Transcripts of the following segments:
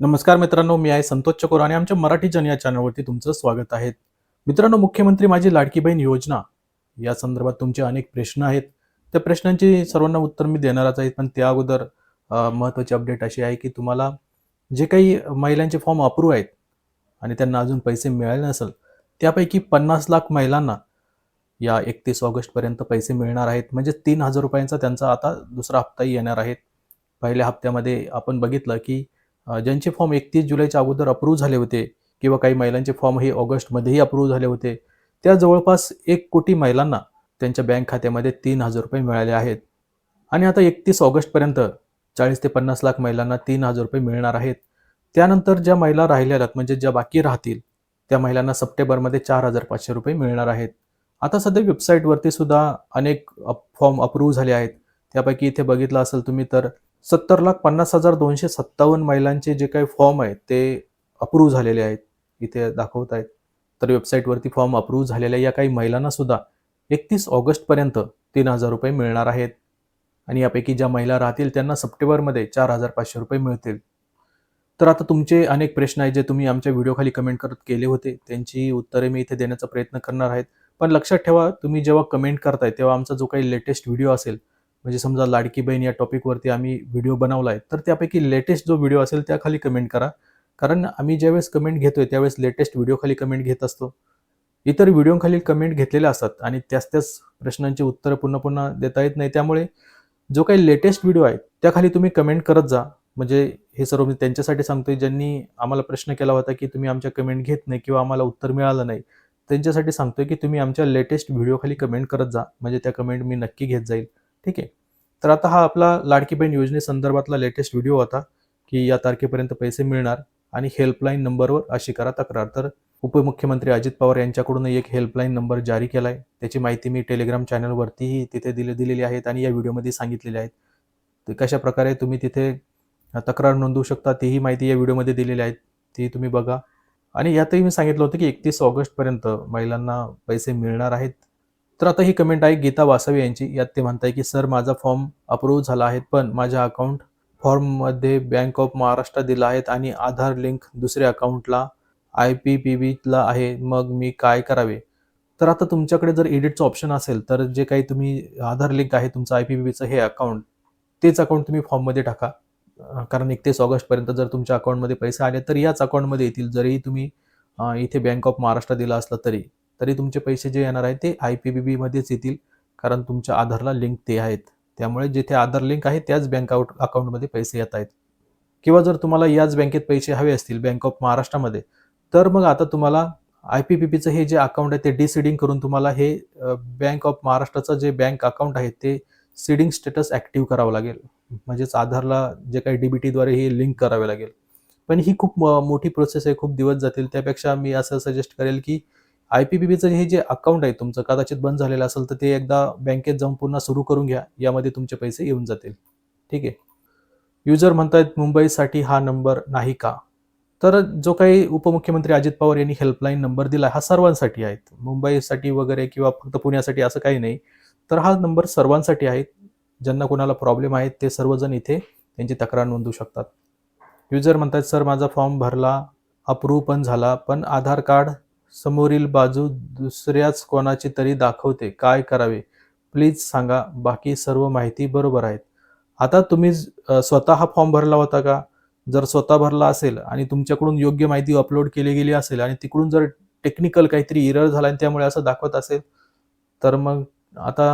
नमस्कार मित्रांनो मी आहे संतोष चकोर आणि आमच्या मराठी जन या चॅनलवरती तुमचं स्वागत आहे. मित्रांनो मुख्यमंत्री माझी लाडकी बहीण योजना या संदर्भात तुमचे अनेक प्रश्न आहेत. त्या प्रश्नांची सर्वांना उत्तर मी देणारच आहे पण त्या अगोदर महत्त्वाची अपडेट अशी आहे की तुम्हाला जे काही महिलांचे फॉर्म अप्रूव्ह आहेत आणि त्यांना अजून पैसे मिळाले नसेल त्यापैकी पन्नास लाख महिलांना या एकतीस ऑगस्टपर्यंत पैसे मिळणार आहेत. म्हणजे तीन हजार रुपयांचा त्यांचा आता दुसरा हप्ताही येणार आहे पहिल्या हप्त्यामध्ये आपण बघितलं की ज्यांचे फॉर्म एकतीस जुलैच्या अगोदर अप्रूव्ह झाले होते किंवा काही महिलांचे फॉर्म हे ऑगस्टमध्येही अप्रूव्ह झाले होते त्या जवळपास एक कोटी महिलांना त्यांच्या बँक खात्यामध्ये तीन हजार रुपये मिळाले आहेत. आणि आता एकतीस ऑगस्टपर्यंत चाळीस ते पन्नास लाख महिलांना तीन हजार रुपये मिळणार आहेत. त्यानंतर ज्या महिला राहिलेल्या आहेत म्हणजे ज्या बाकी राहतील त्या महिलांना सप्टेंबरमध्ये चार हजार पाचशे रुपये मिळणार आहेत. आता सध्या वेबसाईटवरती सुद्धा अनेक फॉर्म अप्रूव्ह झाले आहेत. त्यापैकी इथे बघितलं असेल तुम्ही तर सत्तर लाख पन्नास हजार दोनशे सत्तावन्न महिलांचे जे काही फॉर्म आहेत ते अप्रूव्ह झालेले आहेत. इथे दाखवत आहेत तर वेबसाईटवरती फॉर्म अप्रूव्ह झालेल्या या काही महिलांना सुद्धा एकतीस ऑगस्टपर्यंत तीन हजार रुपये मिळणार आहेत. आणि यापैकी ज्या महिला राहतील त्यांना सप्टेंबरमध्ये चार हजार पाचशे रुपये मिळतील. तर आता तुमचे अनेक प्रश्न आहेत जे तुम्ही आमच्या व्हिडिओखाली कमेंट करत केले होते. त्यांची उत्तरे मी इथे देण्याचा प्रयत्न करणार आहेत. पण लक्षात ठेवा तुम्ही जेव्हा कमेंट करताय तेव्हा आमचा जो काही लेटेस्ट व्हिडिओ असेल म्हणजे समजा लाडकी बहीण या टॉपिकवरती आम्ही व्हिडिओ बनवला आहे तर त्यापैकी लेटेस्ट जो व्हिडिओ असेल त्याखाली कमेंट करा. कारण आम्ही ज्यावेळेस कमेंट घेतोय त्यावेळेस लेटेस्ट व्हिडिओखाली कमेंट घेत असतो. इतर व्हिडिओखाली कमेंट घेतलेल्या असतात आणि त्याच त्याच प्रश्नांची उत्तरं पुन्हा पुन्हा देता येत नाही. त्यामुळे जो काही लेटेस्ट व्हिडिओ आहे त्याखाली तुम्ही कमेंट करत जा. म्हणजे हे सर्व मी त्यांच्यासाठी सांगतोय ज्यांनी आम्हाला प्रश्न केला होता की तुम्ही आमच्या कमेंट घेत नाही किंवा आम्हाला उत्तर मिळालं नाही त्यांच्यासाठी सांगतोय की तुम्ही आमच्या लेटेस्ट व्हिडिओखाली कमेंट करत जा. म्हणजे त्या कमेंट मी नक्की घेत जाईल. ठीक आहे. तर आता हा आपला लाडकी बहीण योजनेसंदर्भातला लेटेस्ट व्हिडिओ होता की या तारखेपर्यंत पैसे मिळणार आणि हेल्पलाईन नंबरवर अशी करा तक्रार. तर उपमुख्यमंत्री अजित पवार यांच्याकडून एक हेल्पलाईन नंबर जारी केला आहे त्याची माहिती मी टेलिग्राम चॅनलवरतीही तिथे दिले दिलेली आहेत आणि या व्हिडिओमध्ये सांगितलेले आहेत. तर कशा प्रकारे तुम्ही तिथे तक्रार नोंदवू शकता तीही माहिती या व्हिडिओमध्ये दिलेली आहे ती तुम्ही बघा. आणि यातही मी सांगितलं होतं की एकतीस ऑगस्टपर्यंत महिलांना पैसे मिळणार आहेत. तर आता ही कमेंट आहे गीता वासवे यांची. यात ते म्हणताय की सर माझा फॉर्म अप्रूव्ह झाला आहे पण माझ्या अकाउंट फॉर्ममध्ये बँक ऑफ महाराष्ट्र दिला आहेत आणि आधार लिंक दुसऱ्या अकाउंटला आय पी पी बीला आहे. मग मी काय करावे? तर आता तुमच्याकडे जर एडिटचं ऑप्शन असेल तर जे काही तुम्ही आधार लिंक आहे तुमचं आय पी पी बीचं हे अकाउंट तेच अकाउंट तुम्ही फॉर्ममध्ये टाका. कारण एकतीस ऑगस्टपर्यंत जर तुमच्या अकाउंटमध्ये पैसे आले तर याच अकाउंटमध्ये येतील. जरी तुम्ही इथे बँक ऑफ महाराष्ट्र दिला असला तरी. तरी तुमचे पैसे जे येणार आहेत ते आय पी बी बीमध्येच येतील कारण तुमच्या आधारला लिंक ते आहेत. त्यामुळे जिथे आधार लिंक आहे त्याच बँक आउट अकाउंटमध्ये पैसे येत आहेत. किंवा जर तुम्हाला याच बँकेत पैसे हवे असतील बँक ऑफ महाराष्ट्रामध्ये तर मग आता तुम्हाला आय पी पी पीचं हे जे अकाउंट आहे ते डिसिडिंग करून तुम्हाला हे बँक ऑफ महाराष्ट्राचं जे बँक अकाउंट आहे ते सीडिंग स्टेटस ॲक्टिव्ह करावं लागेल. म्हणजेच आधारला जे काही डी बी टीद्वारे हे लिंक करावे लागेल. पण ही खूप मोठी प्रोसेस आहे खूप दिवस जातील. त्यापेक्षा मी असं सजेस्ट करेल की आय पी पी बीचं हे जे अकाउंट आहे तुमचं कदाचित बंद झालेलं असेल तर ते एकदा बँकेत जाऊन पुन्हा सुरू करून घ्या. यामध्ये तुमचे पैसे येऊन जातील. ठीक आहे? युजर म्हणतायत मुंबईसाठी हा नंबर नाही का? तर जो काही उपमुख्यमंत्री अजित पवार यांनी हेल्पलाईन नंबर दिला हा सर्वांसाठी आहेत मुंबईसाठी वगैरे किंवा फक्त पुण्यासाठी असं काही नाही तर हा नंबर सर्वांसाठी आहे. ज्यांना कोणाला प्रॉब्लेम आहेत ते सर्वजण इथे त्यांची तक्रार नोंदवू शकतात. युजर म्हणतात सर माझा फॉर्म भरला अप्रूव्ह पण झाला पण आधार कार्ड समोरील बाजू दुसऱ्याच कोणाची तरी दाखवते. काय करावे? प्लीज सांगा. बाकी सर्व माहिती बरोबर आहेत. आता तुम्ही स्वतः हा फॉर्म भरला होता का? जर स्वतः भरला असेल आणि तुमच्याकडून योग्य माहिती अपलोड केली गेली असेल आणि तिकडून जर टेक्निकल काहीतरी इरर झाला आणि त्यामुळे असं दाखवत असेल तर मग आता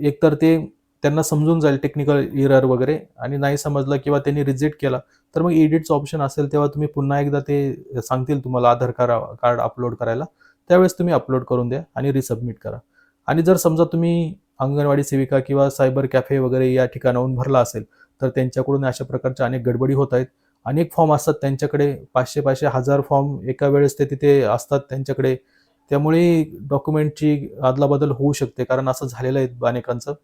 एकतर ते त्यांना समजून जाईल टेक्निकल इरर वगैरे. आणि नाही समजलं किंवा त्यांनी रिजेक्ट केला तर मग एडिटचं ऑप्शन असेल तेव्हा तुम्ही पुन्हा एकदा ते सांगतील तुम्हाला आधार कार्ड कार्ड अपलोड करायला. त्यावेळेस तुम्ही अपलोड करून द्या आणि रिसबमिट करा. आणि जर समजा तुम्ही अंगणवाडी सेविका किंवा सायबर कॅफे वगैरे या ठिकाणाहून भरला असेल तर त्यांच्याकडून अशा प्रकारच्या अनेक गडबडी होत आहेत. अनेक फॉर्म असतात त्यांच्याकडे पाचशे पाचशे हजार फॉर्म एका वेळेस ते तिथे असतात त्यांच्याकडे. त्यामुळे डॉक्युमेंटची अदलाबदल होऊ शकते कारण असं झालेलं आहे अनेकांचं.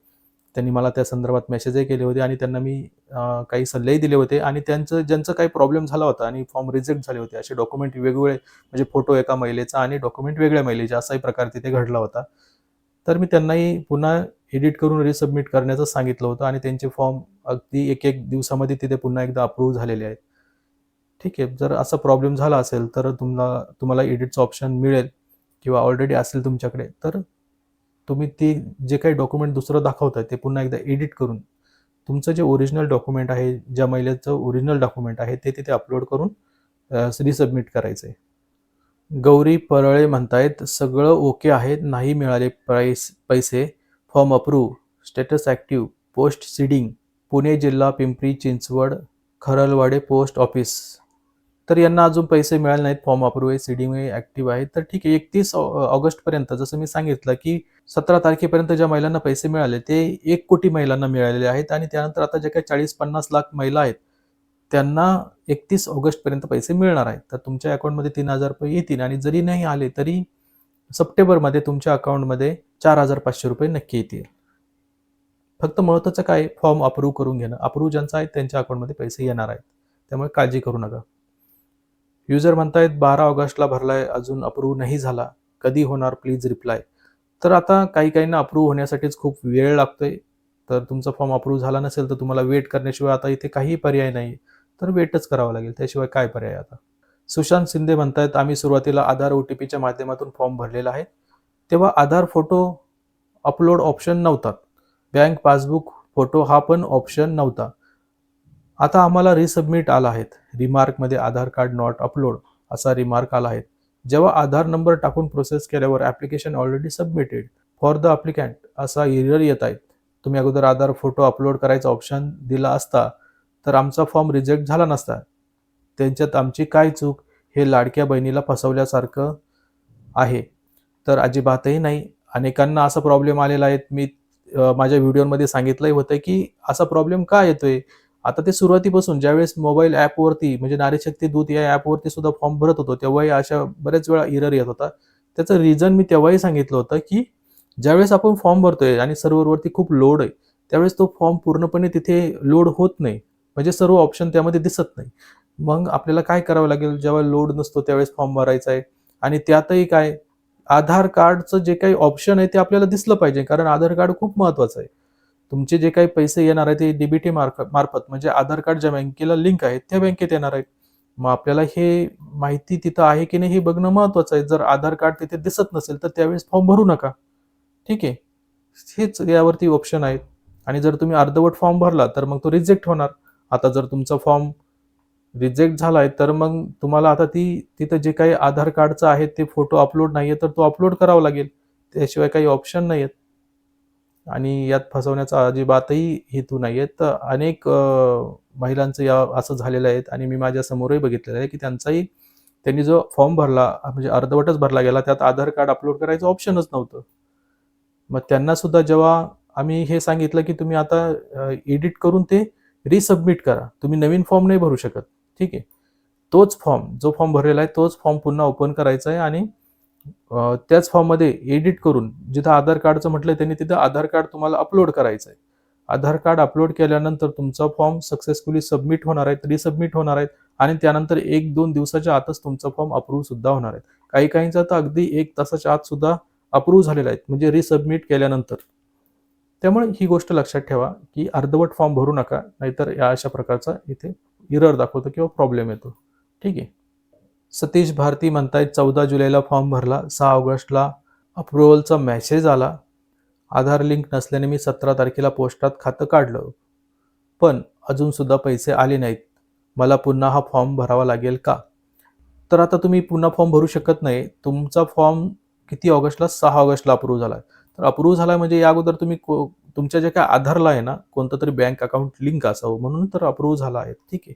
त्यांनी मला त्या संदर्भात मेसेजही केले होते आणि त्यांना मी काही सल्लेही दिले होते आणि त्यांचं ज्यांचं काही प्रॉब्लेम झाला होता आणि फॉर्म रिजेक्ट झाले होते असे डॉक्युमेंट वेगवेगळे म्हणजे फोटो एका महिलेचा आणि डॉक्युमेंट वेगळ्या महिलेचा असाही प्रकार तिथे घडला होता. तर मी त्यांनाही पुन्हा एडिट करून रिसबमिट करण्याचं सांगितलं होतं आणि त्यांचे फॉर्म अगदी एक एक दिवसामध्ये तिथे पुन्हा एकदा अप्रूव्ह झालेले आहेत. ठीक आहे जर असा प्रॉब्लेम झाला असेल तर तुम्हाला तुम्हाला एडिटचं ऑप्शन मिळेल किंवा ऑलरेडी असेल तुमच्याकडे तर तुम्ही ते जे काही डॉक्युमेंट दुसरं दाखवताय ते पुन्हा एकदा एडिट करून तुमचं जे ओरिजिनल डॉक्युमेंट आहे ज्या महिलेचं ओरिजिनल डॉक्युमेंट आहे ते तिथे अपलोड करून रिसबमिट करायचं आहे गौरी परळे म्हणतायत सगळं ओके आहे नाही मिळाले प्राईस पैसे. Form approve status active post seeding Pune जिल्हा पिंपरी चिंचवड खरलवाडे पोस्ट ऑफिस तर यांना अजून पैसे मिळाले नाहीत. फॉर्म अप्रूव्ह आहे सीडीमुळे ऍक्टिव्ह ॲक्टिव्ह आहे. तर ठीक आहे एकतीस ऑगस्टपर्यंत जसं मी सांगितलं की सतरा तारखेपर्यंत ज्या महिलांना पैसे मिळाले ते एक कोटी महिलांना मिळालेले आहेत आणि त्यानंतर आता जे काही चाळीस पन्नास लाख महिला आहेत त्यांना एकतीस ऑगस्टपर्यंत पैसे मिळणार आहेत. तर तुमच्या अकाउंटमध्ये तीन हजार रुपये येतील आणि जरी नाही आले तरी सप्टेंबरमध्ये तुमच्या अकाउंटमध्ये चार हजार पाचशे रुपये नक्की येतील. फक्त महत्त्वाचं काय? फॉर्म अप्रूव्ह करून घेणं. अप्रूव्ह ज्यांचा आहे त्यांच्या अकाउंटमध्ये पैसे येणार आहेत. त्यामुळे काळजी करू नका. युजर म्हणतायत बारा ऑगस्टला भरलाय अजून अप्रूव्ह नाही झाला. कधी होणार? प्लीज रिप्लाय तर आता काही काहींना अप्रूव्ह होण्यासाठीच खूप वेळ लागतोय. तर तुमचा फॉर्म अप्रूव्ह झाला नसेल तर तुम्हाला वेट करण्याशिवाय आता इथे काही पर्याय नाही. तर वेटच करावा लागेल. त्याशिवाय काय पर्याय आता? सुशांत शिंदे म्हणतायत आम्ही सुरुवातीला आधार ओ टी पीच्या माध्यमातून फॉर्म भरलेला आहे. तेव्हा आधार फोटो अपलोड ऑप्शन नव्हता. बँक पासबुक फोटो हा पण ऑप्शन नव्हता. आता आम्हाला रिसबमिट आला आहेत रिमार्कमध्ये आधार कार्ड नॉट अपलोड असा रिमार्क आला आहे. जेव्हा आधार नंबर टाकून प्रोसेस केल्यावर application already submitted for the applicant असा एरर येत आहेत तुम्ही अगोदर आधार फोटो अपलोड करायचा ऑप्शन दिला असता तर आमचा फॉर्म रिजेक्ट झाला नसता. त्यांच्यात आमची काय चूक हे लाडक्या बहिणीला फसवल्यासारखं आहे. तर अजिबातही नाही. अनेकांना असा प्रॉब्लेम आलेला आहे. मी माझ्या व्हिडिओमध्ये सांगितलंही होतं की असा प्रॉब्लेम का येतोय? आता ते सुरुवातीपासून ज्यावेळेस मोबाईल ॲपवरती म्हणजे नारी शक्ती दूत या ॲपवरती सुद्धा फॉर्म भरत होतो तेव्हाही अशा बऱ्याच वेळा इरर येत होता. त्याचं रिझन मी तेव्हाही सांगितलं होतं की ज्यावेळेस आपण फॉर्म भरतोय आणि सर्व्हरवरती खूप लोड आहे त्यावेळेस तो फॉर्म पूर्णपणे तिथे लोड होत नाही. म्हणजे सर्व ऑप्शन त्यामध्ये दिसत नाही. मग आपल्याला काय करावं लागेल? जेव्हा लोड नसतो त्यावेळेस फॉर्म भरायचा आहे. आणि त्यातही काय? आधार कार्डचं जे काही ऑप्शन आहे ते आपल्याला दिसलं पाहिजे कारण आधार कार्ड खूप महत्वाचं आहे. तुमचे जे काही पैसे येणार आहे ते डीबीटी मार्फत मार्फत म्हणजे आधार कार्ड ज्या बँकेला लिंक आहे त्या बँकेत येणार आहेत. मग आपल्याला हे माहिती तिथं आहे की नाही हे बघणं महत्वाचं आहे. जर आधार कार्ड तिथे दिसत नसेल तर त्यावेळेस फॉर्म भरू नका. ठीक आहे? हेच यावरती ऑप्शन आहेत. आणि जर तुम्ही अर्धवट फॉर्म भरला तर मग तो रिजेक्ट होणार. आता जर तुमचा फॉर्म रिजेक्ट झालाय तर मग तुम्हाला आता ती तिथं जे काही आधार कार्डचं आहे ते फोटो अपलोड नाहीये तर तो अपलोड करावा लागेल. त्याशिवाय काही ऑप्शन नाही आहेत आणि यात फसवण्याचा अजिबातही हेतू नाही आहेत तर अनेक महिलांचं या असं झालेलं आहे आणि मी माझ्या समोरही बघितलेलं आहे की त्यांचाही त्यांनी जो फॉर्म भरला म्हणजे अर्धवटच भरला गेला त्यात आधार कार्ड अपलोड करायचं ऑप्शनच नव्हतं. मग त्यांना सुद्धा जेव्हा आम्ही हे सांगितलं की तुम्ही आता एडिट करून ते रिसबमिट करा. तुम्ही नवीन फॉर्म नाही भरू शकत. ठीक आहे. तोच फॉर्म जो फॉर्म भरलेला आहे तोच फॉर्म पुन्हा ओपन करायचा आहे आणि त्याच फॉर्ममध्ये एडिट करून जिथं आधार कार्डचं म्हटलं त्यांनी तिथं आधार कार्ड तुम्हाला अपलोड करायचं आहे आधार कार्ड अपलोड केल्यानंतर तुमचा फॉर्म सक्सेसफुली सबमिट होणार आहे रिसबमिट होणार आहेत आणि त्यानंतर एक दोन दिवसाच्या आतच तुमचा फॉर्म अप्रूव्ह सुद्धा होणार आहे काही काहींचा तर अगदी एक तासाच्या आत सुद्धा अप्रूव्ह झालेला आहे म्हणजे रिसबमिट केल्यानंतर. त्यामुळे ही गोष्ट लक्षात ठेवा की अर्धवट फॉर्म भरू नका नाहीतर या अशा प्रकारचा इथे इरर दाखवतो किंवा प्रॉब्लेम येतो. ठीक आहे? सतीश भारती म्हणतायत चौदा जुलैला फॉर्म भरला सहा ऑगस्टला अप्रुव्हलचा मेसेज आला. आधार लिंक नसल्याने मी सतरा तारखेला पोस्टात खातं काढलं. पण अजूनसुद्धा पैसे आले नाहीत. मला पुन्हा हा फॉर्म भरावा लागेल का? तर आता तुम्ही पुन्हा फॉर्म भरू शकत नाही. तुमचा फॉर्म किती ऑगस्टला? सहा ऑगस्टला अप्रूव्ह झाला. तर अप्रूव्ह झाला म्हणजे या अगोदर तुम्ही को तुमच्या जे काय आधारला आहे ना कोणतं तरी बँक अकाउंट लिंक असावं म्हणून तर अप्रूव्ह झाला आहे. ठीक आहे.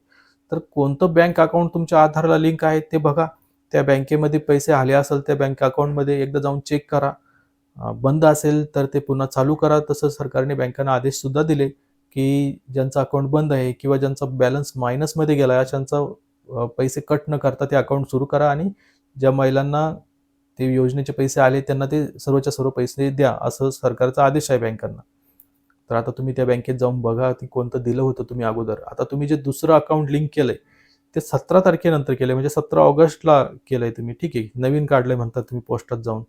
तर कोणतं बँक अकाउंट तुमच्या आधारला लिंक आहे ते बघा. त्या बँकेमध्ये पैसे आले असेल त्या बँक अकाउंटमध्ये एकदा जाऊन चेक करा. बंद असेल तर ते पुन्हा चालू करा. तसं सरकारने बँकांना आदेश सुद्धा दिले की ज्यांचं अकाउंट बंद आहे किंवा ज्यांचा बॅलन्स मायनसमध्ये गेला आहे अशांचा पैसे कट न करता ते अकाउंट सुरू करा आणि ज्या महिलांना ते योजनेचे पैसे आले त्यांना ते सर्वच्या सर्व पैसे द्या असं सरकारचा आदेश आहे बँकांना तर आता तुम्ही त्या बँकेत जाऊन बघा ती कोणतं दिलं होतं तुम्ही अगोदर. आता तुम्ही जे दुसरं अकाउंट लिंक केलंय ते सतरा तारखेनंतर केलंय म्हणजे सतरा ऑगस्टला केलंय तुम्ही. ठीक आहे नवीन काढलंय म्हणतात तुम्ही पोस्टात जाऊन.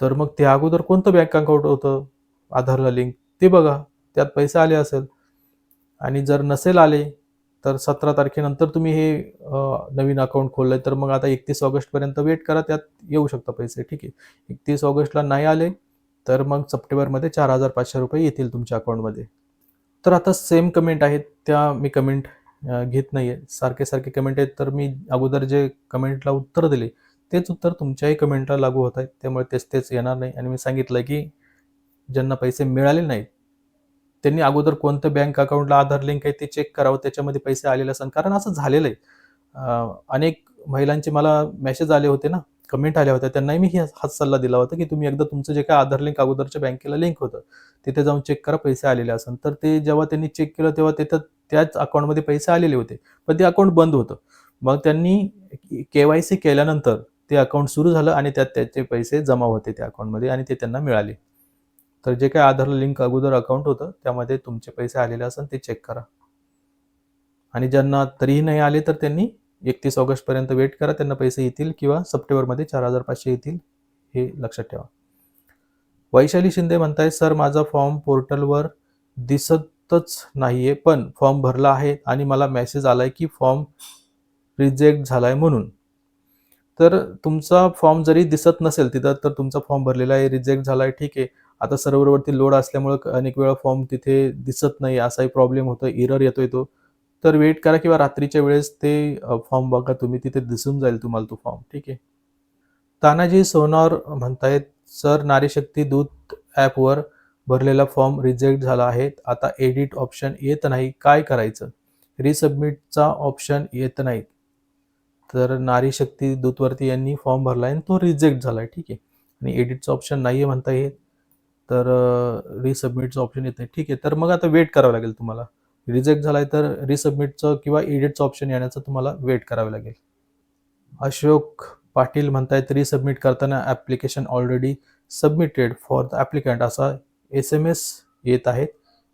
तर मग त्या अगोदर कोणतं बँक अकाउंट होतं? आधारला लिंक ते बघा. त्यात पैसे आले असेल. आणि जर नसेल आले तर सतरा तारखेनंतर तुम्ही हे नवीन अकाउंट खोललंय. तर मग आता एकतीस ऑगस्टपर्यंत वेट करा त्यात येऊ शकता पैसे. ठीक आहे. एकतीस ऑगस्टला नाही आले तर मग सप्टेंबरमध्ये चार हजार पाचशे रुपये येतील तुमच्या अकाउंटमध्ये. तर आता सेम कमेंट आहेत त्या मी कमेंट घेत नाही आहे सारखे सारखे कमेंट आहेत तर मी अगोदर जे कमेंटला उत्तर दिले तेच उत्तर तुमच्याही कमेंटला लागू होत आहेत त्यामुळे तेच तेच येणार नाही. आणि मी सांगितलं की ज्यांना पैसे मिळाले नाहीत त्यांनी अगोदर कोणतं बँक अकाउंटला आधार लिंक आहे ते चेक करावं. त्याच्यामध्ये पैसे आलेले असतात कारण असं झालेलं आहे. अनेक महिलांचे मला मेसेज आले होते ना कमेंट आल्या होत्या त्यांनाही मी हा- हाच सल्ला दिला होता की तुम्ही एकदा तुमचं जे काय आधार लिंक अगोदरच्या बँकेला लिंक होतं तिथे जाऊन चेक करा पैसे आलेले असेल तर ते जेव्हा त्यांनी चेक केलं तेव्हा तिथं त्याच अकाउंटमध्ये पैसे आलेले होते. पण ते अकाउंट बंद होतं. मग त्यांनी के वाय सी केल्यानंतर ते अकाउंट सुरू झालं आणि त्यात त्याचे पैसे जमा होते त्या अकाउंटमध्ये आणि ते त्यांना मिळाले. तर जे काय आधार लिंक अगोदर अकाउंट होतं त्यामध्ये तुमचे पैसे आलेले असेल ते चेक करा. आणि ज्यांना तरीही नाही आले तर त्यांनी एकतीस ऑगस्टपर्यंत वेट करा त्यांना पैसे येतील किंवा सप्टेंबरमध्ये चार हजार पाचशे येतील हे लक्षात ठेवा. वैशाली शिंदे म्हणताय सर माझा फॉर्म पोर्टलवर दिसतच नाहीये पण फॉर्म भरला आहे आणि मला मेसेज आलाय की फॉर्म रिजेक्ट झालाय म्हणून. तर तुमचा फॉर्म जरी दिसत नसेल तिथं तर तुमचा फॉर्म भरलेला आहे रिजेक्ट झालाय ठीक आहे. आता सर्व्हरवरती लोड असल्यामुळे अनेक वेळा फॉर्म तिथे दिसत नाही असाही प्रॉब्लेम होतो इरर येतोय तो. तर वेट करा किंवा रात्रीच्या वेळेस ते फॉर्म बघा. तुम्ही तिथे दिसून जाईल तुम्हाला तो फॉर्म ठीक आहे? तानाजी सोनार म्हणतायत सर नारीशक्ती दूत ॲपवर भरलेला फॉर्म रिजेक्ट झाला आहे. आता एडिट ऑप्शन येत नाही. काय करायचं? रिसबमिटचा ऑप्शन येत नाही तर नारी शक्ती दूतवरती यांनी फॉर्म भरला आहे आणि तो रिजेक्ट झाला आहे ठीक आहे? आणि एडिटचं ऑप्शन नाही आहे म्हणता येत तर रिसबमिटचं ऑप्शन येत नाही. ठीक आहे? तर मग आता वेट करावं लागेल तुम्हाला. रिजेक्ट झालाय तर रिसबमिटचं किंवा एडिटचं ऑप्शन येण्याचं तुम्हाला वेट करावं लागेल. अशोक पाटील म्हणतायत रिसबमिट करताना application already submitted for the applicant असा एस एम एस येत आहे.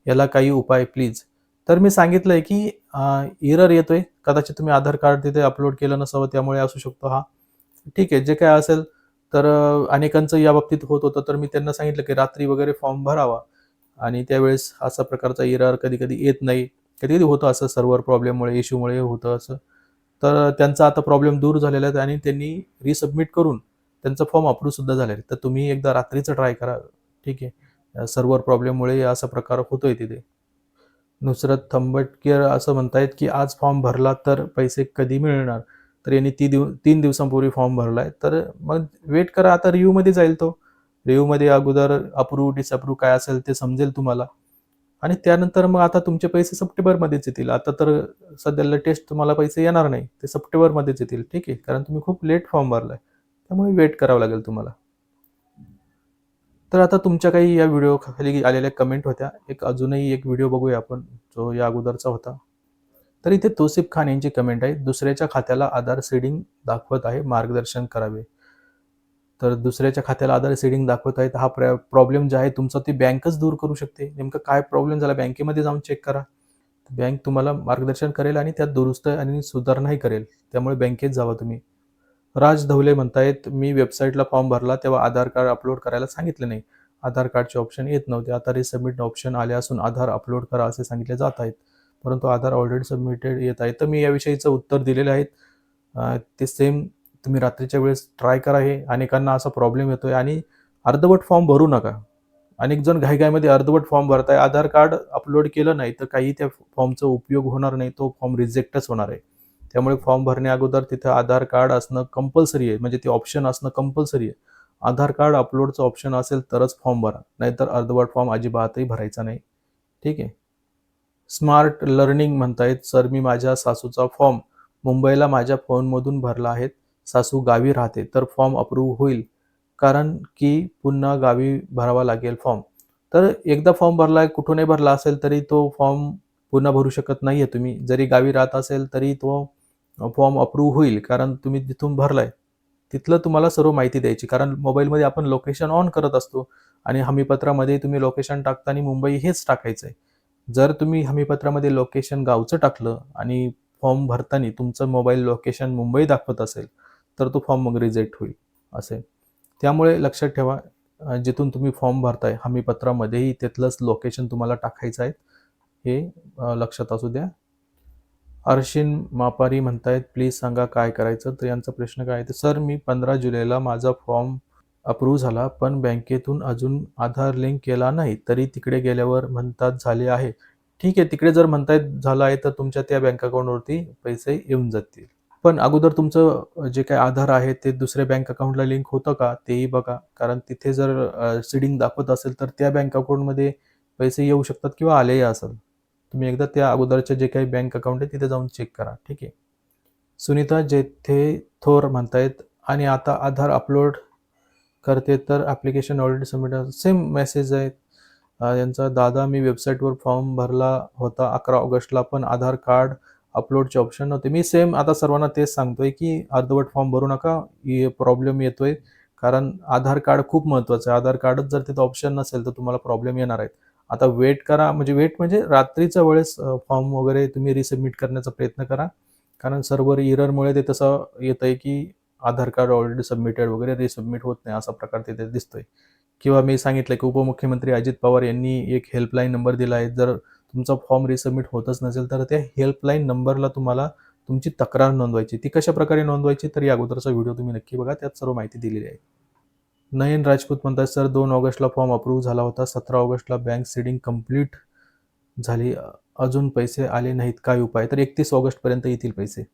याला काही उपाय प्लीज तर मी सांगितलं आहे की इरर येतोय. कदाचित तुम्ही आधार कार्ड तिथे अपलोड केलं नसावं त्यामुळे असू शकतो हा. ठीक आहे जे काय असेल तर अनेकांचं या बाबतीत होत होतं तर मी त्यांना सांगितलं की रात्री वगैरे फॉर्म भरावा. आणि त्यावेळेस असा प्रकारचा इरार कधी कधी येत नाही. कधी कधी होतं असं सर्व्हर प्रॉब्लेममुळे इश्यूमुळे होतं असं. तर त्यांचा आता प्रॉब्लेम दूर झालेला आहे आणि त्यांनी रिसबमिट करून त्यांचा फॉर्म अप्रूव्ह सुद्धा झालेला आहे. तर तुम्ही एकदा रात्रीचं ट्राय करा. ठीक आहे. सर्व्हर प्रॉब्लेममुळे असा प्रकार होतोय तिथे. नुसरत थंबटकेर असं म्हणतायत की आज फॉर्म भरला तर पैसे कधी मिळणार? तर यांनी ती दिव तीन दिवसांपूर्वी फॉर्म भरला आहे तर मग वेट करा. आता रिव्ह्यूमध्ये जाईल तो. रिव्ह्यूमध्ये अगोदर अप्रूव्ह डिसअप्रूव्ह काय असेल ते समजेल तुम्हाला. आणि त्यानंतर मग आता तुमचे पैसे सप्टेंबरमध्येच येतील. आता तर सध्या लेटेस्ट तुम्हाला पैसे येणार नाही. ते सप्टेंबरमध्येच येतील. ठीक आहे? कारण तुम्ही खूप लेट फॉर्म भरलाय. त्यामुळे वेट करावं लागेल तुम्हाला. तर आता तुमच्या काही या व्हिडिओ खाली आलेल्या कमेंट होत्या. एक अजूनही एक व्हिडिओ बघूया आपण जो या अगोदरचा होता. तर इथे तोसिफ खान यांची कमेंट आहे. दुसऱ्याच्या खात्याला आधार सीडिंग दाखवत आहे. मार्गदर्शन करावे. तर दुसऱ्याच्या खात्याला आधार सेडिंग दाखवत आहेत हा हा प्रॉब्लेम जे आहे तुमचा ती बँकच दूर करू शकते. नेमकं काय प्रॉब्लेम झाला बँकेमध्ये जाऊन चेक करा. बँक तुम्हाला मार्गदर्शन करेल आणि त्यात दुरुस्त आणि सुधारणाही करेल. त्यामुळे बँकेत जावा तुम्ही. राज धवले म्हणतायत मी वेबसाईटला फॉर्म भरला तेव्हा आधार कार्ड अपलोड करायला सांगितलं नाही. आधार कार्डचे ऑप्शन येत नव्हते. आता रिसबमिट ऑप्शन आले असून आधार अपलोड करा असे सांगितले जात आहेत. परंतु आधार ऑलरेडी सबमिटेड येत आहे. तर मी याविषयीचं उत्तर दिलेलं आहे. ते सेम तुम्ही रात्रीच्या वेळेस ट्राय करा हे. अनेकांना असा प्रॉब्लेम येतोय आणि अर्धवट फॉर्म भरू नका. अनेक जण घाईघाईमध्ये अर्धवट फॉर्म भरताय. आधार कार्ड अपलोड केलं नाही तर काही त्या फॉर्मचा उपयोग होणार नाही. तो फॉर्म रिजेक्टच होणार आहे. त्यामुळे फॉर्म भरण्या अगोदर तिथं आधार कार्ड असणं कंपल्सरी आहे. म्हणजे ते ऑप्शन असणं कंपल्सरी आहे. आधार कार्ड अपलोडचं ऑप्शन असेल तरच फॉर्म भरा. नाहीतर अर्धवट फॉर्म अजिबातही भरायचा नाही. ठीक आहे? स्मार्ट लर्निंग म्हणतायत. सर मी माझ्या सासूचा फॉर्म मुंबईला माझ्या फोनमधून भरला आहे. सासू गावी राहते तर फॉर्म अप्रूव्ह होईल. कारण की पुन्हा गावी भरावा लागेल फॉर्म तर एकदा फॉर्म भरला कुठूनही भरला असेल तरी तो फॉर्म पुन्हा भरू शकत नाही आहे तुम्ही. जरी गावी राहत असेल तरी तो फॉर्म अप्रूव्ह होईल कारण तुम्ही तिथून भरलाय तिथलं तुम्हाला सर्व माहिती द्यायची. कारण मोबाईलमध्ये आपण लोकेशन ऑन करत असतो आणि हमीपत्रामध्ये तुम्ही लोकेशन टाकताना मुंबई हेच टाकायचं आहे जर तुम्ही हमीपत्रामध्ये लोकेशन गावचं टाकलं आणि फॉर्म भरताना तुमचं मोबाईल लोकेशन मुंबई दाखवत असेल तर तो फॉर्म मग रिजेक्ट होईल असे. त्यामुळे लक्षात ठेवा जिथून तुम्ही फॉर्म भरताय हमीपत्रामध्येही तिथलंच लोकेशन तुम्हाला टाकायचं आहे. हे लक्षात असू द्या. अर्शिन मापारी म्हणतायत प्लीज सांगा काय करायचं? तर यांचा प्रश्न काय आहे तर सर मी पंधरा जुलैला माझा फॉर्म अप्रूव्ह झाला पण बँकेतून अजून आधार लिंक केला नाही तरी तिकडे गेल्यावर म्हणतात झाले आहे. ठीक आहे तिकडे जर म्हणतायत झालं आहे तर तुमच्या त्या बँक अकाउंटवरती पैसे येऊन जातील. पण अगोदर तुमचं जे काही आधार आहे ते दुसऱ्या बँक अकाउंटला लिंक होतं का? तेही बघा. कारण तिथे जर सिडिंग दाखवत असेल तर त्या बँक अकाउंटमध्ये पैसे येऊ शकतात किंवा आलेही असेल. तुम्ही एकदा त्या अगोदरचे जे काही बँक अकाउंट आहे तिथे जाऊन चेक करा. ठीक आहे? सुनीता जेथे थोर म्हणतायत आणि आता आधार अपलोड करते तर application already submit same message आहेत यांचा दादा मी वेबसाईटवर फॉर्म भरला होता अकरा ऑगस्टला पण आधार कार्ड अपलोडचे ऑप्शन नव्हते. मी सेम आता सर्वांना तेच सांगतोय की अर्धवट फॉर्म भरू नका. प्रॉब्लेम येतोय. कारण आधार कार्ड खूप महत्त्वाचं आहे. आधार कार्डच जर तिथं ऑप्शन नसेल तर तुम्हाला प्रॉब्लेम येणार आहेत. आता वेट करा. म्हणजे वेट म्हणजे रात्रीच्या वेळेस फॉर्म वगैरे तुम्ही रिसबमिट करण्याचा प्रयत्न करा. कारण सर्व्हर इररमुळे ते तसं येत आहे की आधार कार्ड ऑलरेडी सबमिटेड वगैरे रिसबमिट होत नाही असा प्रकार तिथे दिसतोय. किंवा मी सांगितलं की उपमुख्यमंत्री अजित पवार यांनी एक हेल्पलाईन नंबर दिला आहे. जर तुमचा फॉर्म रिसबमिट होतच नसेल तर त्या हेल्पलाईन नंबरला तुम्हाला तुमची तक्रार नोंदवायची. ती कशा प्रकारे नोंदवायची तर या अगोदरचा व्हिडिओ तुम्ही नक्की बघा त्यात सर्व माहिती दिलेली आहे. नयन राजपूत म्हणतात सर दोन ऑगस्टला फॉर्म अप्रूव्ह झाला होता. सतरा ऑगस्टला बँक सीडिंग कंप्लीट झाली. अजून पैसे आले नाहीत. काय उपाय? तर एकतीस ऑगस्टपर्यंत येतील पैसे.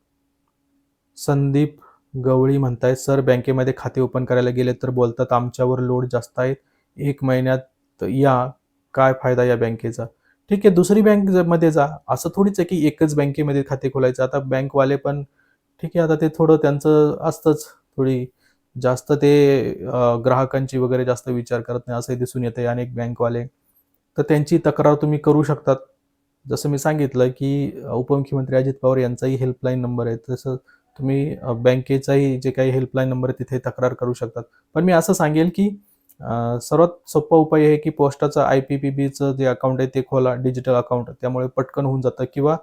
संदीप गवळी म्हणतायत सर बँकेमध्ये खाते ओपन करायला गेले तर बोलतात आमच्यावर लोड जास्त आहेत. एक महिन्यात या काय फायदा या बँकेचा? ठीक आहे दुसरी बँकमध्ये जा. असं थोडीच आहे की एकच बँकेमध्ये खाते खोलायचं. आता बँकवाले पण ठीक आहे आता ते थोडं त्यांचं असतंच. थोडी जास्त ते ग्राहकांची वगैरे जास्त विचार करत नाही असंही दिसून येते अनेक बँकवाले तर त्यांची तक्रार तुम्ही करू शकतात. जसं मी सांगितलं की उपमुख्यमंत्री अजित पवार यांचाही हेल्पलाईन नंबर आहे. तसं तुम्ही बँकेचाही जे काही हेल्पलाईन नंबर आहे तिथे तक्रार करू शकतात. पण मी असं सांगेल की सर्वात सोपा उपाय आहे की पोस्टाचं आय पी पी बीचं जे अकाउंट आहे ते खोला डिजिटल अकाउंट. त्यामुळे पटकन होऊन जातं. किंवा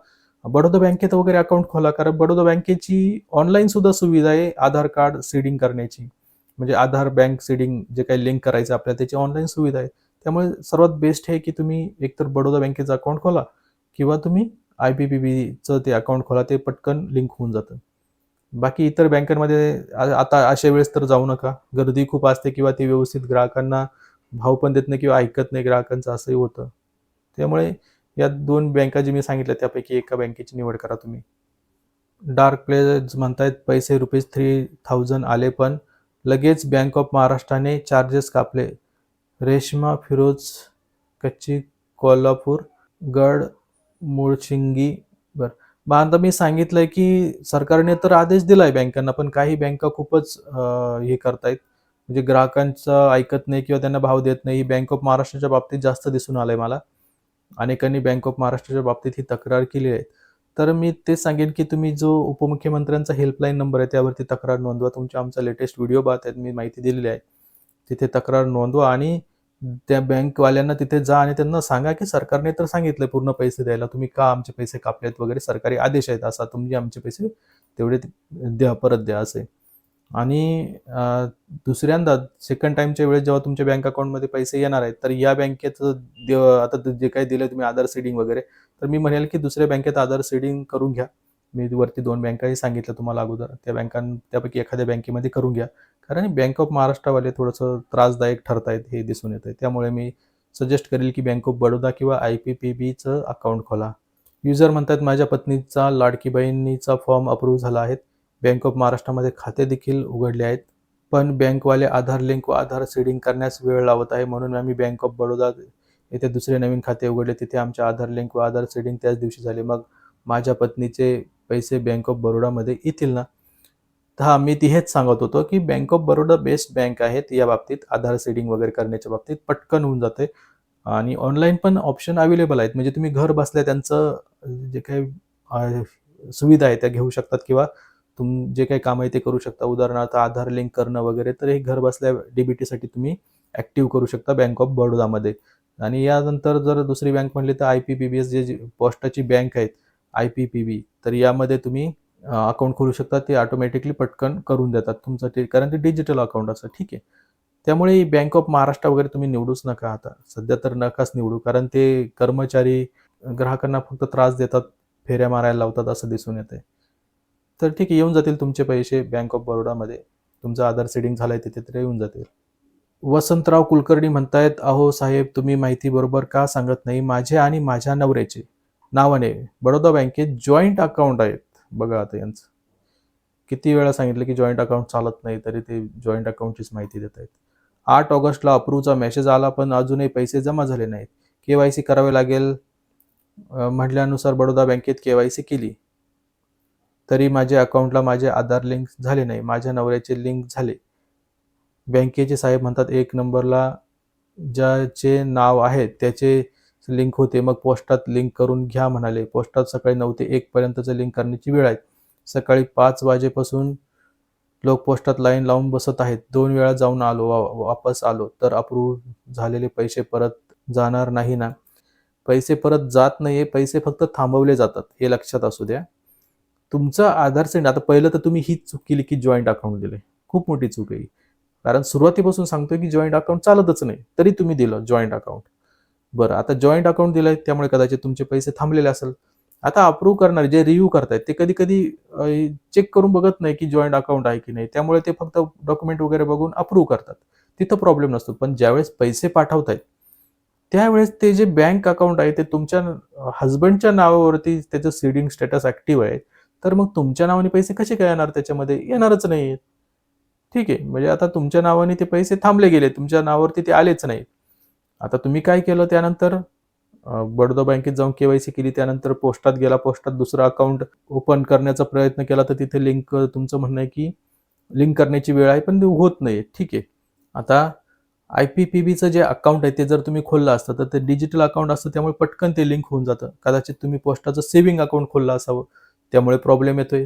बडोदा बँकेत वगैरे अकाउंट खोला कारण बडोदा बँकेची ऑनलाईन सुद्धा सुविधा आहे आधार कार्ड सीडिंग करण्याची. म्हणजे आधार बँक सीडिंग जे काही लिंक करायचं आपल्याला त्याची ऑनलाईन सुविधा आहे. त्यामुळे सर्वात बेस्ट आहे की तुम्ही एकतर बडोदा बँकेचं अकाउंट खोला किंवा तुम्ही आय पी पी बीचं ते अकाउंट खोला ते पटकन लिंक होऊन जातं. बाकी इतर बँकांमध्ये आता अशा वेळेस तर जाऊ नका. गर्दी खूप असते किंवा ते व्यवस्थित ग्राहकांना भाव पण देत नाही किंवा ऐकत नाही ग्राहकांचं असंही होतं. त्यामुळे या दोन बँका जी मी सांगितल्या त्यापैकी एका बँकेची निवड करा तुम्ही. डार्क प्लेज म्हणतायत पैसे रुपीज थ्री थाउजंड आले पण लगेच बँक ऑफ महाराष्ट्राने चार्जेस कापले. रेशमा फिरोज कच्ची कोल्हापूर गड मुळशिंगी बर. मग आता मी सांगितलंय की सरकारने तर आदेश दिलाय बँकांना पण काही बँका खूपच हे करतायत. म्हणजे ग्राहकांचं ऐकत नाही किंवा त्यांना भाव देत नाही. बँक ऑफ महाराष्ट्राच्या बाबतीत जास्त दिसून आलंय मला. अनेकांनी बँक ऑफ महाराष्ट्राच्या बाबतीत ही तक्रार केली आहे. तर मी तेच सांगेन की तुम्ही जो उपमुख्यमंत्र्यांचा हेल्पलाईन नंबर आहे त्यावरती तक्रार नोंदवा. तुमच्या आमचा लेटेस्ट व्हिडिओ बघा आहेत. मी माहिती दिलेली आहे. तिथे तक्रार नोंदवा आणि त्या बँकवाल्यांना तिथे जा आणि त्यांना सांगा की सरकारने तर सांगितलं पूर्ण पैसे द्यायला तुम्ही का आमचे पैसे कापलेत वगैरे सरकारी आदेश आहेत असा तुम्ही आमचे पैसे तेवढे द्या परत द्या असे. आणि दुसऱ्यांदा सेकंड टाइमच्या वेळेस जेव्हा तुमच्या बँक अकाउंटमध्ये पैसे येणार आहेत तर या बँकेचं दे- आता जे काही दिलं तुम्ही आधार सीडिंग वगैरे तर मी म्हणेल की दुसऱ्या बँकेत आधार सीडिंग करून घ्या. मी वरती दोन बँकाही सांगितलं तुम्हाला अगोदर त्या बँकां त्यापैकी एखाद्या बँकेमध्ये करून घ्या. कारण बँक ऑफ महाराष्ट्रवाले थोडंसं त्रासदायक ठरत आहेत हे दिसून येतं त्यामुळे मी सजेस्ट करेल की बँक ऑफ बडोदा किंवा आय पी पी बीचं अकाउंट खोला. युजर म्हणतात माझ्या पत्नीचा लाडकीबाईंनीचा फॉर्म अप्रूव्ह झाला आहे. बँक ऑफ महाराष्ट्रामध्ये खाते देखील उघडले आहेत. पण बँकवाले आधार लिंक व आधार सीडिंग करण्यास वेळ लावत आहे. म्हणून आम्ही बँक ऑफ बडोदा येथे दुसरे नवीन खाते उघडले. तिथे आमच्या आधार लिंक व आधार सीडिंग त्याच दिवशी झाले. मग माझ्या पत्नीचे पैसे बँक ऑफ बडोडामध्ये येतील ना? हा मी ती हेच सांगत होतो की bank of Baroda best bank आहेत या बाबतीत. आधार सेडिंग वगैरे करण्याच्या बाबतीत पटकन होऊन जाते आणि ऑनलाईन पण ऑप्शन अवेलेबल आहेत. म्हणजे तुम्ही घर बसल्या त्यांचं जे काही सुविधा आहे त्या घेऊ शकतात किंवा तुम जे काही काम आहे ते करू शकता. उदाहरणार्थ आधार लिंक करणं वगैरे तर हे घर बसल्या डीबीटीसाठी तुम्ही ऍक्टिव्ह करू शकता बँक ऑफ बडोदामध्ये आणि यानंतर जर दुसरी बँक म्हणली तर I P P B S जे पोस्टाची बँक आहेत आय पी पी बी तर यामध्ये तुम्ही अकाउंट खोलू शकता ते ऑटोमॅटिकली पटकन करून देतात तुमचं ते कारण ते डिजिटल अकाउंट असं ठीक आहे. त्यामुळे बँक ऑफ महाराष्ट्र वगैरे तुम्ही निवडूच नका आता. सध्या तर नकाच निवडू कारण ते कर्मचारी ग्राहकांना फक्त त्रास देतात फेऱ्या मारायला लावतात असं दिसून येते तर ठीक आहे येऊन जातील तुमचे पैसे बँक ऑफ बरोडामध्ये तुमचं आधार सेडिंग झाला आहे तिथे तरी येऊन जातील. वसंतराव कुलकर्णी म्हणतायत अहो साहेब तुम्ही माहिती बरोबर का सांगत नाही? माझे आणि माझ्या नवऱ्याचे नावाने बडोदा बँकेत जॉईंट अकाउंट आहेत. बघा आता यांचं. किती वेळा सांगितलं की जॉईंट अकाउंट चालत नाही तरी ते जॉईंट अकाउंटचीच माहिती देत आहेत. आठ ऑगस्टला अप्रूव्हचा मेसेज आला पण अजूनही पैसे जमा झाले नाहीत. के वाय सी करावे लागेल म्हटल्यानुसार बडोदा बँकेत के वाय सी केली. तरी माझ्या अकाउंटला माझे आधार लिंक झाले नाही माझ्या नवऱ्याचे लिंक झाले. बँकेचे साहेब म्हणतात एक नंबरला ज्याचे नाव आहे त्याचे लिंक होते मग पोस्टात लिंक करून घ्या म्हणाले. पोस्टात सकाळी नऊ ते एक पर्यंतचं लिंक करण्याची वेळ आहे. सकाळी पाच वाजेपासून लोक पोस्टात लाईन लावून बसत आहेत. दोन वेळा जाऊन आलो वा- वापस आलो तर अप्रूव्ह झालेले पैसे परत जाणार नाही ना? पैसे परत जात नाहीये पैसे फक्त थांबवले जातात हे लक्षात असू द्या. तुमचं आधार सेंड आता पहिलं तर तुम्ही ही चूक केली की जॉईंट अकाउंट दिले खूप मोठी चूक आहे कारण सुरुवातीपासून सांगतोय की जॉईंट अकाउंट चालतच नाही तरी तुम्ही दिलं जॉईंट अकाउंट. बरं आता जॉईंट अकाउंट दिलंय त्यामुळे कदाचित तुमचे पैसे थांबलेले असेल. आता अप्रूव्ह करणारे जे रिव्ह्यू करतायत ते कधी कधी चेक करून बघत नाही की जॉईंट अकाउंट आहे की नाही. त्यामुळे ते फक्त डॉक्युमेंट वगैरे बघून अप्रूव्ह करतात. तिथं प्रॉब्लेम नसतो. पण ज्यावेळेस पैसे पाठवतायत त्यावेळेस ते जे बँक अकाउंट आहे ते तुमच्या हजबंडच्या नावावरती त्याचं सीडिंग स्टेटस ऍक्टिव्ह आहे तर मग तुमच्या नावाने पैसे कसे काय येणार त्याच्यामध्ये? येणारच नाही ठीक आहे. म्हणजे आता तुमच्या नावाने ते पैसे थांबले गेले तुमच्या नावावरती ते आलेच नाही आता तुम्ही काय केलं त्यानंतर? बडोदा बँकेत जाऊन केवायसी केली त्यानंतर पोस्टात गेला पोस्टात दुसरा अकाउंट ओपन करण्याचा प्रयत्न केला. तर तिथे लिंक तुमचं म्हणणं आहे की लिंक करण्याची वेळ आहे पण होत नाही. ठीक आहे. आता आय पी पी बीचं जे अकाउंट आहे ते जर तुम्ही खोललं असतं तर ते डिजिटल अकाउंट असतं त्यामुळे पटकन ते लिंक होऊन जातं. कदाचित तुम्ही पोस्टाचं सेव्हिंग अकाउंट खोललं असावं त्यामुळे प्रॉब्लेम येतोय.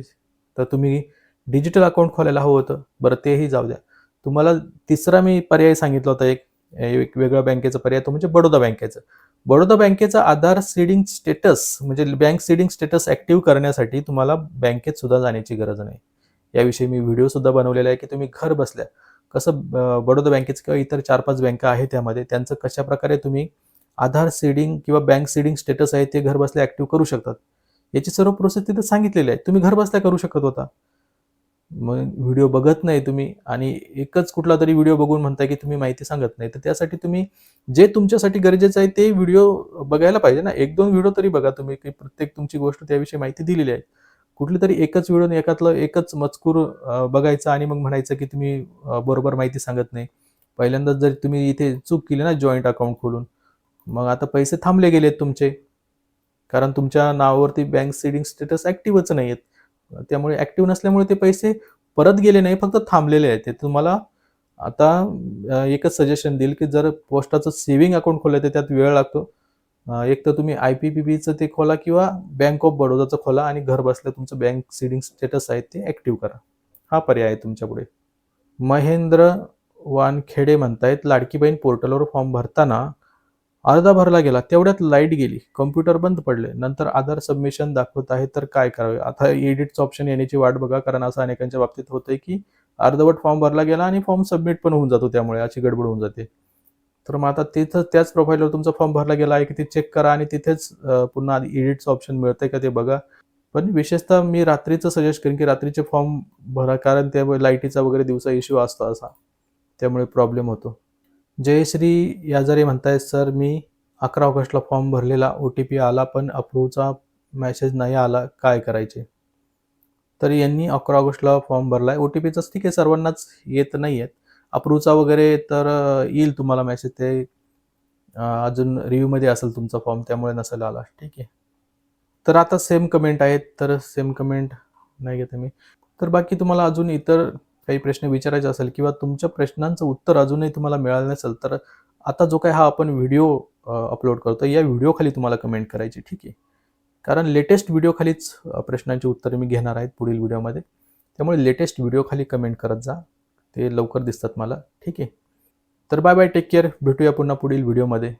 तर तुम्ही डिजिटल अकाउंट खोलायला हवं होतं. बरं तेही जाऊ द्या. तुम्हाला तिसरा मी पर्याय सांगितला होता एक. एक वेगळ्या बँकेचा पर्याय तो म्हणजे बडोदा बँकेचं. बडोदा बँकेचा आधार सीडिंग स्टेटस म्हणजे बँक सीडिंग स्टेटस ऍक्टिव्ह करण्यासाठी तुम्हाला बँकेत सुद्धा जाण्याची गरज नाही. याविषयी मी व्हिडिओ सुद्धा बनवलेला आहे की तुम्ही घर बसल्या कसं बडोदा बँकेचं किंवा इतर चार पाच बँका आहेत त्यामध्ये त्यांचं कशा प्रकारे तुम्ही आधार सीडिंग किंवा बँक सीडिंग स्टेटस आहे ते घर बसल्या ऍक्टिव्ह करू शकतात. याची सर्व प्रोसेस तिथे सांगितलेली आहे. तुम्ही घर बसल्या करू शकत होता. मग व्हिडिओ बघत नाही तुम्ही आणि एकच कुठला तरी व्हिडिओ बघून म्हणताय की तुम्ही माहिती सांगत नाही तर त्यासाठी तुम्ही जे तुमच्यासाठी गरजेचं आहे ते व्हिडिओ बघायला पाहिजे ना. एक दोन व्हिडिओ तरी बघा तुम्ही की प्रत्येक तुमची गोष्ट त्याविषयी माहिती दिलेली आहे. कुठली तरी एकच व्हिडिओ एकातलं एकच मजकूर बघायचं आणि मग म्हणायचं की तुम्ही बरोबर माहिती सांगत नाही. पहिल्यांदाच जर तुम्ही इथे चूक केली ना जॉईंट अकाउंट खोलून मग आता पैसे थांबले गेलेत तुमचे. कारण तुमच्या नावावरती बँक सेडिंग स्टेटस ऍक्टिव्हच नाही आहेत त्यामुळे ऍक्टिव्ह नसल्यामुळे ते पैसे परत गेले नाही फक्त थांबलेले आहेत. ते तुम्हाला आता एकच सजेशन देईल की जर पोस्टाचं सेव्हिंग अकाउंट खोलाय तर त्यात वेळ लागतो. एक तर तुम्ही आय पी पी बीचं ते खोला किंवा बँक ऑफ बडोदाचं खोला आणि घर बसल्या तुमचं बँक सिडिंग स्टेटस आहे ते ऍक्टिव्ह करा. हा पर्याय आहे तुमच्यापुढे महेंद्र वानखेडे म्हणतायत लाडकी बहीण पोर्टलवर फॉर्म भरताना अर्धा भरला गेला तेवढ्यात लाइट गेली कम्प्युटर बंद पडले नंतर आधार सबमिशन दाखवत आहे तर काय करावे? आता एडिटचं ऑप्शन येण्याची वाट बघा कारण असं अनेकांच्या बाबतीत होतंय की अर्धवट फॉर्म भरला गेला आणि फॉर्म सबमिट पण होऊन जातो त्यामुळे अशी गडबड होऊन जाते. तर मग आता तिथं त्याच प्रोफाईलवर तुमचा फॉर्म भरला गेला आहे की ते चेक करा आणि तिथेच पुन्हा एडिटचं ऑप्शन मिळतंय का ते बघा. पण विशेषतः मी रात्रीचं सजेस्ट करेन की रात्रीचे फॉर्म भरा कारण त्यामुळे लाईटीचा वगैरे दिवसा इश्यू असतो असा. त्यामुळे प्रॉब्लेम होतो. जयश्री याजारे म्हणतायत सर मी अकरा ऑगस्टला फॉर्म भरलेला ओ टी पी आला पण अप्रूव्हचा मॅसेज नाही आला. काय करायचे? तर यांनी अकरा ऑगस्टला फॉर्म भरलाय. ओ टी पीचाच ठीक आहे सर्वांनाच येत नाही आहेत अप्रूव्हचा वगैरे तर येईल तुम्हाला मॅसेज. ते अजून रिव्ह्यूमध्ये असेल तुमचा फॉर्म त्यामुळे नसेल आला. ठीक आहे. तर आता सेम कमेंट आहेत. तर सेम कमेंट नाही घेते मी. तर बाकी तुम्हाला अजून इतर काही प्रश्न विचारायचे असेल किंवा तुमच्या प्रश्नांचं उत्तर अजूनही तुम्हाला मिळालं नसेल तर आता जो काय हा आपण व्हिडिओ अपलोड करतो या व्हिडिओ खाली तुम्हाला कमेंट करायची ठीक आहे? कारण लेटेस्ट व्हिडिओ खालीच प्रश्नांची उत्तरे मी घेणार आहेत पुढील व्हिडिओमध्ये त्यामुळे लेटेस्ट व्हिडिओ खाली कमेंट करत जा. ते लवकर दिसतात मला ठीक आहे? तर बाय बाय टेक केअर भेटूया पुन्हा पुढील व्हिडिओमध्ये